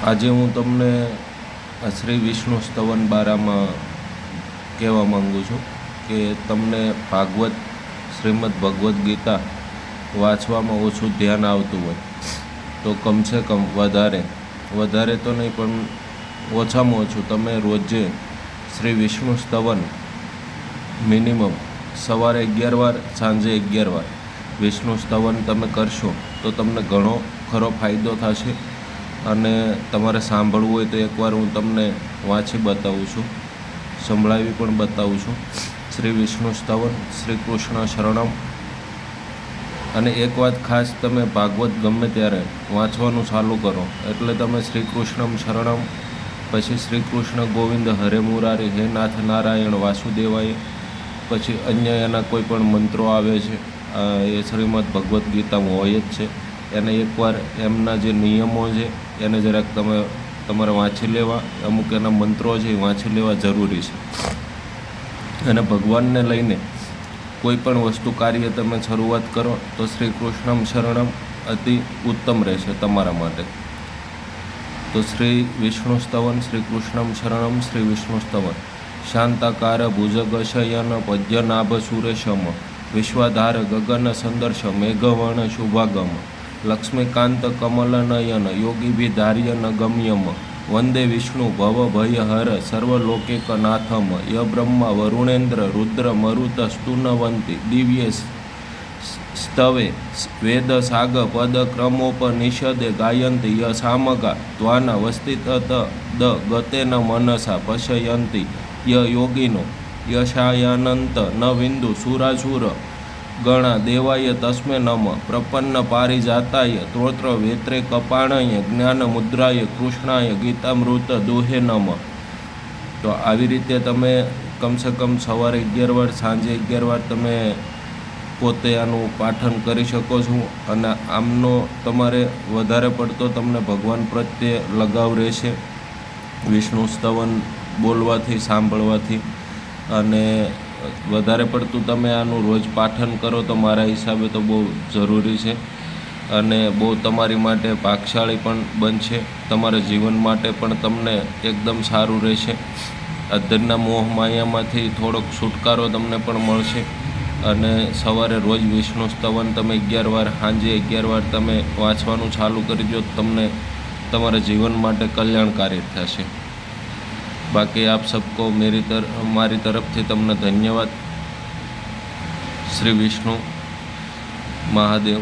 આજે હું તમને શ્રી વિષ્ણુ સ્તવન બારામાં કહેવા માગું છું કે તમને ભાગવત, શ્રીમદ ભગવદ્ ગીતા વાંચવામાં ઓછું ધ્યાન આવતું હોય, તો કમસે કમ વધારે. વધારે તો નહીં, પણ ઓછામાં ઓછું તમે રોજે શ્રી વિષ્ણુ સ્તવન મિનિમમ સવારે અગિયાર વાર, સાંજે અગિયાર વાર. વિષ્ણુ સ્તવન તમે કરશો તો તમને ઘણો ખરો ફાયદો થશે. અને તમારે સાંભળવું હોય તો એકવાર હું તમને વાંચી બતાવું છું. સંભળાવી પણ બતાવું છું. શ્રી વિષ્ણુ સ્તવન, શ્રી કૃષ્ણ શરણમ. અને એક વાત ખાસ તમે ભાગવત ગમે ત્યારે વાંચવાનું ચાલુ કરો. એટલે તમે શ્રી કૃષ્ણમ શરણમ, પછી શ્રી કૃષ્ણ ગોવિંદ હરે મુરારી, હે નાથ નારાયણ વાસુદેવાય, પછી અન્ય એના કોઈ પણ મંત્રો આવે છે. એ શ્રીમદ ભગવદ્ ગીતામાં હોય જ છે. એને એકવાર એમના જે નિયમો છે, એને જરાક તમે તમારે વાંચી લેવા, અમુક એના મંત્રો છે એ વાંચી લેવા જરૂરી છે. અને ભગવાનને લઈને કોઈ પણ વસ્તુ કાર્ય તમે શરૂઆત કરો, તો શ્રી કૃષ્ણમ શરણમ અતિ ઉત્તમ રહેશે તમારા માટે. તો શ્રી વિષ્ણુ સ્તવન, શ્રી કૃષ્ણમ શરણમ, શ્રી વિષ્ણુ સ્તવન. શાંતાકાર ભુજગ શયન પદ્યનાભ સુરેશમ વિશ્વાધાર ગગન સંદર્શ મેઘવર્ણ શુભાગમ. લક્ષ્મીકાંત કમલનયન નયન યોગી ધાર્ય ન ગમ્યમ, વંદે વિષ્ણુ ભવ ભય હર સર્વલોકિક નાથમ ય બ્રહ્મા વરુણેન્દ્ર, રુદ્ર મરુત સ્તુનવંતી, દિવ્ય સ્તવે વેદ સાગ પદ ક્રમોપનિષદે ગાયંતી, ય સામગા, ત્વાના વસ્તિત દ ગતેન મનસા પશયંતી, ય યોગિનો, યશાયાનંત ન વિંદુ સુરાસુર ગણા દેવાય તસ્મે નમ, પ્રપન્ન પારિજાતાય ત્રોત્ર વેત્રે કપાણય, જ્ઞાન મુદ્રાય કૃષ્ણાય, ગીતામૃત દુહે નમ. તો આવી રીતે તમે કમસે કમ સવારે અગિયાર વાર સાંજે અગિયાર વાર તમે પોતે આનું પાઠન કરી શકો છો. અને આમનો તમારે વધારે પડતો તમને ભગવાન પ્રત્યે લગાવ રહેશે. વિષ્ણુ સ્તવન બોલવાથી, સાંભળવાથી. અને વધારે પડતું તમે આનું રોજ પાઠન કરો તો મારા હિસાબે તો બહુ જરૂરી છે. અને બહુ તમારી માટે પાકશાળી પણ બનશે. તમારા જીવન માટે પણ તમને એકદમ સારું રહેશે. અધરના મોહ માયામાંથી થોડોક છુટકારો તમને પણ મળશે. અને સવારે રોજ વિષ્ણુ સ્તવન તમે અગિયાર વાર, સાંજે અગિયાર વાર તમે વાંચવાનું ચાલુ કરી તો તમને તમારા જીવન માટે કલ્યાણકારી થશે. બાકી આપ સબકો મેરી તર મારી તરફથી તમને ધન્યવાદ. શ્રી વિષ્ણુ મહાદેવ.